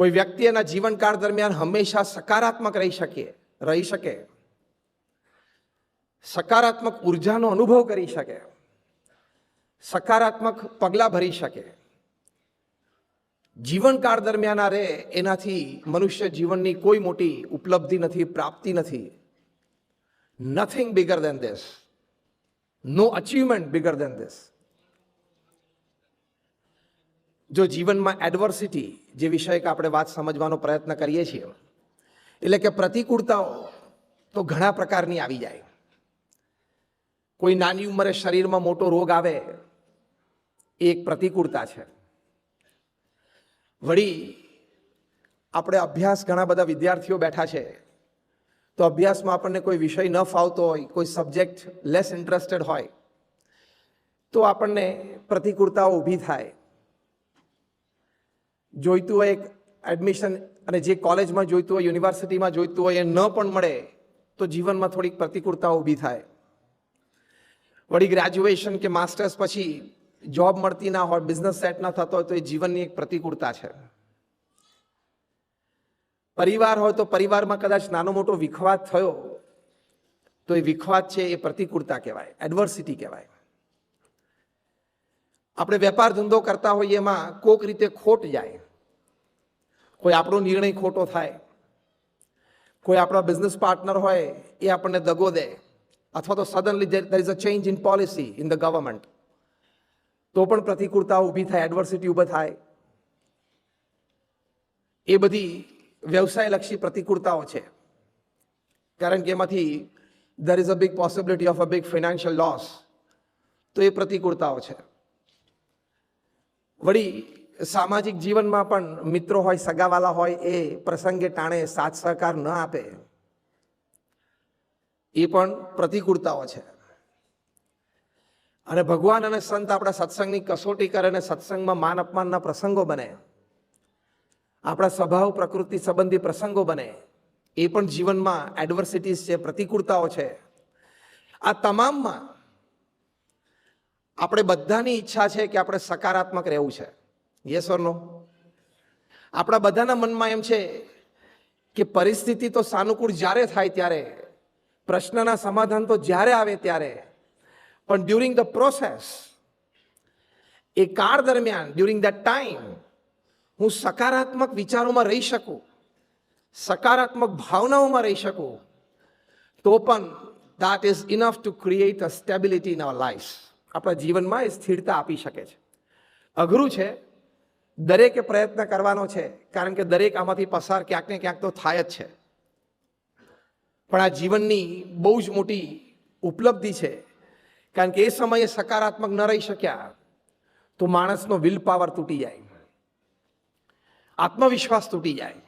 કોઈ વ્યક્તિ એના જીવનકાળ દરમિયાન હંમેશા સકારાત્મક રહી શકે રહી શકે. સકારાત્મક ઉર્જાનો અનુભવ કરી શકે. સકારાત્મક પગલાં ભરી શકે. જીવનકાળ દરમિયાન આ રે એનાથી મનુષ્ય જીવનની કોઈ મોટી ઉપલબ્ધિ નથી, પ્રાપ્તિ નથી. Nothing bigger than this no achievement bigger than this જો જીવનમાં એડવર્સિટી જે વિષય કે આપણે વાત સમજવાનો પ્રયત્ન કરીએ છીએ, એટલે કે પ્રતિકૂળતાઓ તો ઘણા પ્રકારની આવી જાય. કોઈ નાની ઉંમરે શરીરમાં મોટો રોગ આવે, એ એક પ્રતિકૂળતા છે. વળી આપણે અભ્યાસ ઘણા બધા વિદ્યાર્થીઓ બેઠા છે, તો અભ્યાસમાં આપણને કોઈ વિષય ન ફાવતો હોય, કોઈ સબ્જેક્ટ લેસ ઇન્ટરેસ્ટેડ હોય, તો આપણને પ્રતિકૂળતાઓ ઊભી થાય. જોઈતું હોય એક એડમિશન અને જે કોલેજમાં જોઈતું હોય યુનિવર્સિટીમાં જોઈતું હોય એ ન પણ મળે, તો જીવનમાં થોડીક પ્રતિકૂળતા ઊભી થાય. વળી ગ્રેજ્યુએશન કે માસ્ટર્સ પછી જોબ મળતી ના હોય બિઝનેસ સેટ ના થતો હોય, તો એ જીવનની એક પ્રતિકૂળતા છે. પરિવાર હોય તો પરિવારમાં કદાચ નાનો મોટો વિખવાદ થયો, તો એ વિખવાદ છે એ પ્રતિકૂળતા કહેવાય એડવર્સિટી કહેવાય. આપણે વેપાર ધંધો કરતા હોઈએ એમાં કોક રીતે ખોટ જાય. કોઈ આપણો નિર્ણય ખોટો થાય, કોઈ આપણા બિઝનેસ પાર્ટનર હોય, એ આપણને દગો દે અથવા તો suddenly there is a change in policy in the government તો પણ પ્રતિકૂળતા ઊભી થાય એડવર્સિટી ઊભી થાય. એ બધી વ્યવસાયલક્ષી પ્રતિકૂળતાઓ છે. કારણ કે એમાંથી there is a big possibility of a big financial loss તો એ પ્રતિકૂળતાઓ છે. વળી સામાજિક જીવનમાં પણ મિત્રો હોય, સગાવાલા હોય, એ પ્રસંગે ટાણે સાથ સહકાર ન આપે. એ પણ પ્રતિકૂળતાઓ છે. અને ભગવાન અને સંત આપણા સત્સંગની કસોટી કરે અને સત્સંગમાં માન અપમાનના પ્રસંગો બને. આપણા સ્વભાવ, પ્રકૃતિ સંબંધી પ્રસંગો બને. એ પણ જીવનમાં એડવર્સિટીઝ છે, પ્રતિકૂળતાઓ છે. આ તમામમાં આપણે બધાની ઈચ્છા છે કે આપણે સકારાત્મક રહેવું છે. યસ ઓર નો આપણા બધાના મનમાં એમ છે કે પરિસ્થિતિ તો સાનુકૂળ જ્યારે થાય ત્યારે, પ્રશ્નના સમાધાન તો જ્યારે આવે ત્યારે. પણ ડ્યુરિંગ ધ પ્રોસેસ એ કાળ દરમિયાન ડ્યુરિંગ ધ ટાઈમ હું સકારાત્મક વિચારોમાં રહી શકું, સકારાત્મક ભાવનાઓમાં રહી શકું, તો પણ that is enough to create a stability in our life આપણા જીવનમાં એ સ્થિરતા આપી શકે છે. અઘરું છે દરેકે પ્રયત્ન કરવાનો છે, કારણ કે દરેક આમાંથી પસાર ક્યાંક ને ક્યાંક તો થાય જ છે. પણ આ જીવનની બહુ જ મોટી ઉપલબ્ધિ છે, કારણ કે એ સમયે સકારાત્મક ન રહી શક્યા તો માણસનો વિલ પાવર તૂટી જાય, આત્મવિશ્વાસ તૂટી જાય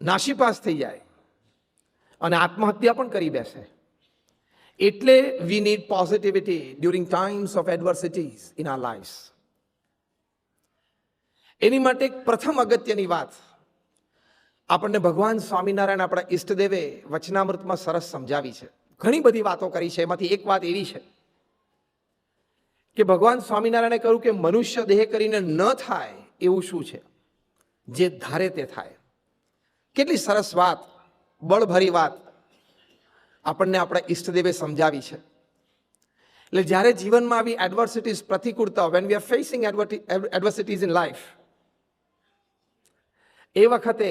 નાશીપાસ થઈ જાય અને આત્મહત્યા પણ કરી બેસે. એટલે we need positivity during times of adversities in our life એની માટે એક પ્રથમ અગત્યની વાત. આપણને ભગવાન સ્વામિનારાયણ આપણા ઈષ્ટદેવે વચનામૃતમાં સરસ સમજાવી છે. ઘણી બધી વાતો કરી છે. એમાંથી એક વાત એવી છે કે ભગવાન સ્વામિનારાયણે કહ્યું કે મનુષ્ય દેહ કરીને ન થાય એવું શું છે? જે ધારે તે થાય. કેટલી સરસ વાત, બળભરી વાત આપણને આપણા ઈષ્ટદેવે સમજાવી છે. એટલે જ્યારે જીવનમાં આવી adversities પ્રતિકૂળતા when we are facing adversities in life એ વખતે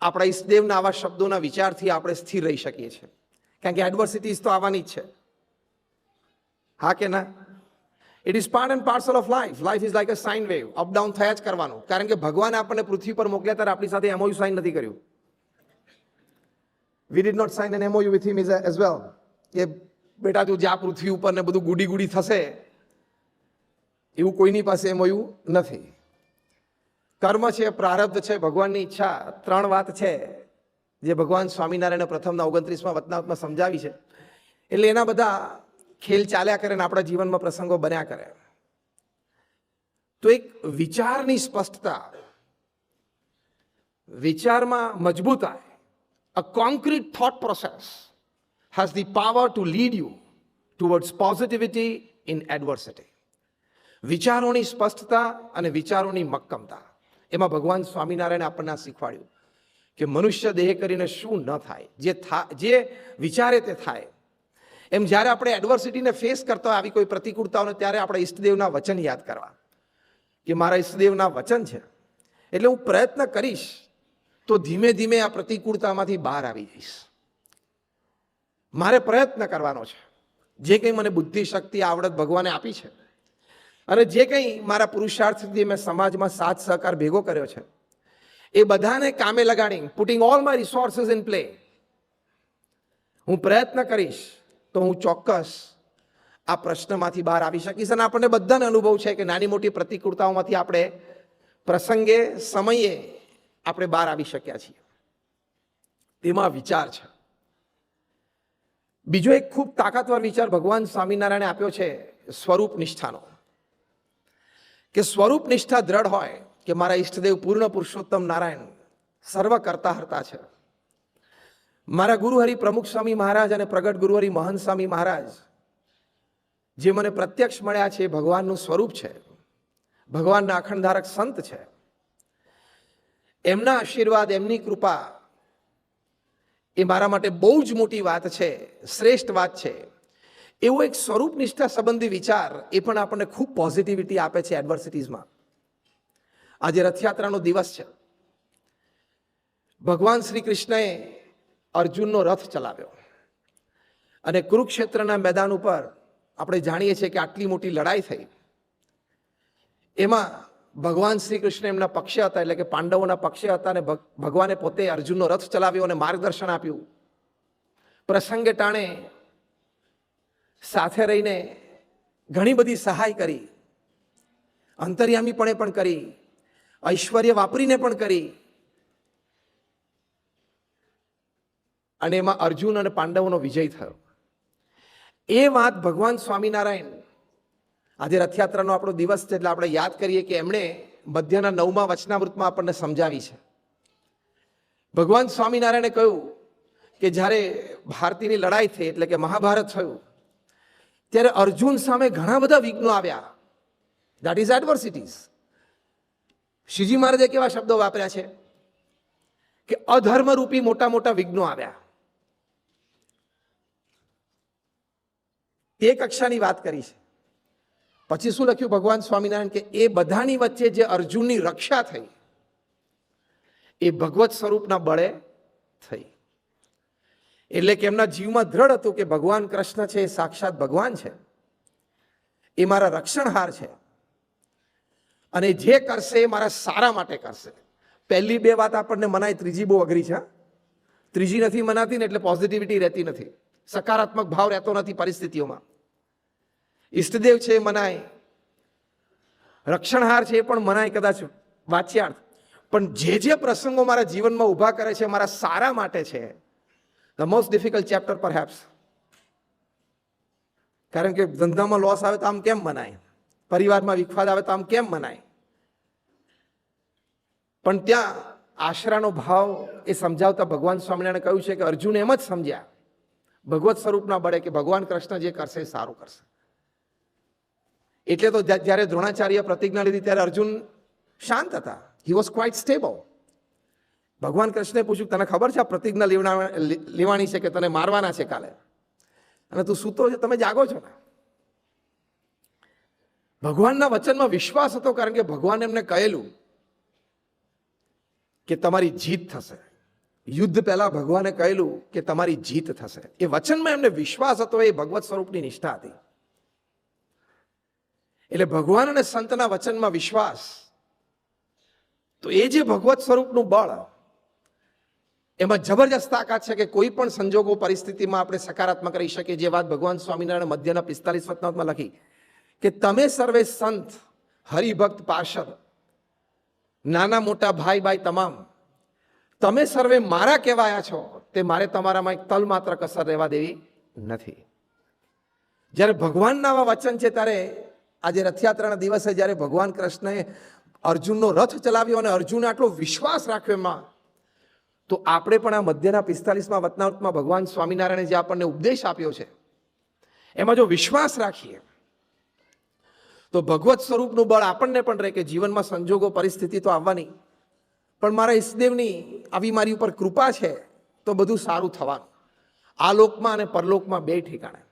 આપણા ઈસદેવના આવા શબ્દોના વિચારથી આપણે સ્થિર રહી શકીએ છીએ. કારણ કે એડવર્સિટીઝ તો આવવાની જ છે. હા કે ના? It is part and parcel of life life is like a sine wave up down થયા જ કરવાનું. કારણ કે ભગવાને આપણને પૃથ્વી પર મોકલ્યા ત્યારે આપણી સાથે એમઓયુ સાઇન નથી કર્યું. We did not sign an MOU with him is as well કે બેટા, તું જ્યાં પૃથ્વી ઉપર ને બધું ગુડી ગુડી થશે, એવું કોઈની પાસે એમઓયુ નથી. કર્મ છે, પ્રારબ્ધ છે, ભગવાનની ઈચ્છા, ત્રણ વાત છે, જે ભગવાન સ્વામિનારાયણે પ્રથમના ઓગણત્રીસમાં વતનાવતમાં સમજાવી છે. એટલે એના બધા ખેલ ચાલ્યા કરે ને આપણા જીવનમાં પ્રસંગો બન્યા કરે. તો એક વિચારની સ્પષ્ટતા, વિચારમાં મજબૂતાઈ a concrete thought process has the power to lead you towards positivity in adversity વિચારોની સ્પષ્ટતા અને વિચારોની મક્કમતા. એમાં ભગવાન સ્વામિનારાયણે આપણને શીખવાડ્યું કે મનુષ્ય દેહ કરીને શું ન થાય, જે થા, જે વિચારે તે થાય. એમ જ્યારે આપણે એડવર્સિટીને ફેસ કરતા આવી કોઈ પ્રતિકૂળતાઓને ત્યારે આપણે ઈષ્ટદેવના વચન યાદ કરવા કે મારા ઈષ્ટદેવના વચન છે. એટલે હું પ્રયત્ન કરીશ તો ધીમે ધીમે આ પ્રતિકૂળતામાંથી બહાર આવી જઈશ. મારે પ્રયત્ન કરવાનો છે. જે કંઈ મને બુદ્ધિ શક્તિ આવડત ભગવાને આપી છે અને જે કંઈ મારા પુરુષાર્થથી મેં સમાજમાં સાથ સહકાર ભેગો કર્યો છે, એ બધાને કામે લગાડી putting all my resources in play હું પ્રયત્ન કરીશ તો હું ચોક્કસ આ પ્રશ્નમાંથી બહાર આવી શકીશ. અને આપણને બધાને અનુભવ છે કે નાની મોટી પ્રતિકૂળતાઓમાંથી આપણે પ્રસંગે, સમયે આપણે બહાર આવી શક્યા છીએ. તેમાં વિચાર છે. બીજો એક ખૂબ તાકાતવર વિચાર ભગવાન સ્વામિનારાયણે આપ્યો છે, સ્વરૂપ નિષ્ઠાનો. કે સ્વરૂપ નિષ્ઠા દ્રઢ હોય કે મારા ઈષ્ટદેવ પૂર્ણ પુરુષોત્તમ નારાયણ સર્વ કરતા હરતા છે. મારા ગુરુહરિ પ્રમુખ સ્વામી મહારાજ અને પ્રગટ ગુરુહરિ મહંત સ્વામી મહારાજ જે મને પ્રત્યક્ષ મળ્યા છે એ ભગવાનનું સ્વરૂપ છે. ભગવાનના અખંડધારક સંત છે. એમના આશીર્વાદ, એમની કૃપા એ મારા માટે બહુ જ મોટી વાત છે, શ્રેષ્ઠ વાત છે. એવો એક સ્વરૂપ નિષ્ઠા સંબંધી વિચાર એ પણ આપણને ખૂબ પોઝિટિવિટી આપે છે એડવર્સિટીઝમાં આજે રથયાત્રાનો દિવસ છે. ભગવાન શ્રી કૃષ્ણએ અર્જુનનો રથ ચલાવ્યો. અને કુરુક્ષેત્રના મેદાન ઉપર આપણે જાણીએ છીએ કે આટલી મોટી લડાઈ થઈ. એમાં ભગવાન શ્રી કૃષ્ણ એમના પક્ષે હતા, એટલે કે પાંડવોના પક્ષે હતા અને ભગ- ભગવાને પોતે અર્જુનનો રથ ચલાવ્યો અને માર્ગદર્શન આપ્યું. પ્રસંગે ટાણે સાથે રહીને ઘણી બધી સહાય કરી અંતર્યામીપણે પણ કરી, ઐશ્વર્ય વાપરીને પણ કરી. અને એમાં અર્જુન અને પાંડવોનો વિજય થયો. એ વાત ભગવાન સ્વામિનારાયણ, આજે રથયાત્રાનો આપણો દિવસ છે એટલે આપણે યાદ કરીએ કે એમણે મધ્યના નવમા વચનામૃતમાં આપણને સમજાવી છે. ભગવાન સ્વામિનારાયણે કહ્યું કે જ્યારે ભારતીની લડાઈ થઈ એટલે કે મહાભારત થયું ત્યારે અર્જુન સામે ઘણા બધા વિઘ્નો આવ્યા. દેટ ઇઝ એડવર્સિટીઝ શ્રીજી મહારાજે કેવા શબ્દો વાપર્યા છે? કે અધર્મરૂપી મોટા મોટા વિઘ્નો આવ્યા. એ કક્ષાની વાત કરી છે. પછી શું લખ્યું ભગવાન સ્વામિનારાયણ કે એ બધાની વચ્ચે જે અર્જુનની રક્ષા થઈ, એ ભગવત સ્વરૂપના બળે થઈ. એટલે કે એમના જીવમાં દ્રઢ હતું કે ભગવાન કૃષ્ણ છે, એ સાક્ષાત ભગવાન છે. એ મારા રક્ષણહાર છે. અને જે કરશે એ મારા સારા માટે કરશે. પહેલી બે વાત આપણને મનાય, ત્રીજી બહુ અઘરી છે ત્રીજી નથી મનાતી ને એટલે પોઝિટિવિટી રહેતી નથી. સકારાત્મક ભાવ રહેતો નથી પરિસ્થિતિઓમાં. ઈષ્ટદેવ છે એ મનાય. રક્ષણહાર છે એ પણ મનાય કદાચ વાચ્યાર્થ. પણ જે જે પ્રસંગો મારા જીવનમાં ઊભા કરે છે મારા સારા માટે છે. ધ મોસ્ટ ડિફિકલ્ટ ચેપ્ટર પર હેપ્સ કારણ કે ધંધામાં લોસ આવે તો આમ કેમ મનાય? પરિવારમાં વિખવાદ આવે તો આમ કેમ મનાય? પણ ત્યાં આશરાનો ભાવ એ સમજાવતા ભગવાન સ્વામિનારાયણ કહ્યું છે કે અર્જુન એમ જ સમજ્યા. ભગવત સ્વરૂપના બળે કે ભગવાન કૃષ્ણ જે કરશે એ સારું કરશે. એટલે તો જ્યારે દ્રોણાચાર્ય પ્રતિજ્ઞા લીધી, ત્યારે અર્જુન શાંત હતા. હી વોઝ ક્વાઇટ સ્ટેબલ ભગવાન કૃષ્ણે પૂછ્યું, તને ખબર છે આ પ્રતિજ્ઞા લેવડા- લેવાની છે કે તને મારવાના છે કાલે? અને તું સૂતો છે, તમે જાગો છો ને? ભગવાનના વચનમાં વિશ્વાસ હતો કારણ કે ભગવાન એમને કહેલું કે તમારી જીત થશે. યુદ્ધ પહેલા ભગવાને કહેલું કે તમારી જીત થશે. એ વચનમાં એમને વિશ્વાસ હતો, એ ભગવત સ્વરૂપની નિષ્ઠા હતી. એટલે ભગવાન અને સંતના વચનમાં વિશ્વાસ. તો એ જે ભગવત સ્વરૂપનું બળ એમાં જબરજસ્ત તાકાત છે કે કોઈ પણ સંજોગો પરિસ્થિતિમાં આપણે સકારાત્મક રહી શકીએ. જે વાત ભગવાન સ્વામિનારાયણ મધ્યના પિસ્તાલીસ વતનામાં લખી કે તમે સર્વે સંત, હરિભક્ત, પાર્ષદ, નાના મોટા ભાઈ ભાઈ તમામ, તમે સર્વે મારા કહેવાયા છો, તે મારે તમારામાં એક તલ માત્ર કસર રહેવા દેવી નથી. જ્યારે ભગવાનના આવા વચન છે ત્યારે આજે રથયાત્રાના દિવસે જ્યારે ભગવાન કૃષ્ણએ અર્જુનનો રથ ચલાવ્યો અને અર્જુને આટલો વિશ્વાસ રાખ્યો એમાં તો આપણે પણ આ મધ્યના પિસ્તાલીસમાં વતનાવતમાં ભગવાન સ્વામિનારાયણે જે આપણને ઉપદેશ આપ્યો છે, એમાં જો વિશ્વાસ રાખીએ, તો ભગવત સ્વરૂપનું બળ આપણને પણ રહે કે જીવનમાં સંજોગો, પરિસ્થિતિ તો આવવાની. પણ મારા ઈષ્ટદેવની આવી મારી ઉપર કૃપા છે, તો બધું સારું થવાનું. આ લોકમાં અને પરલોકમાં બે ઠેકાણે.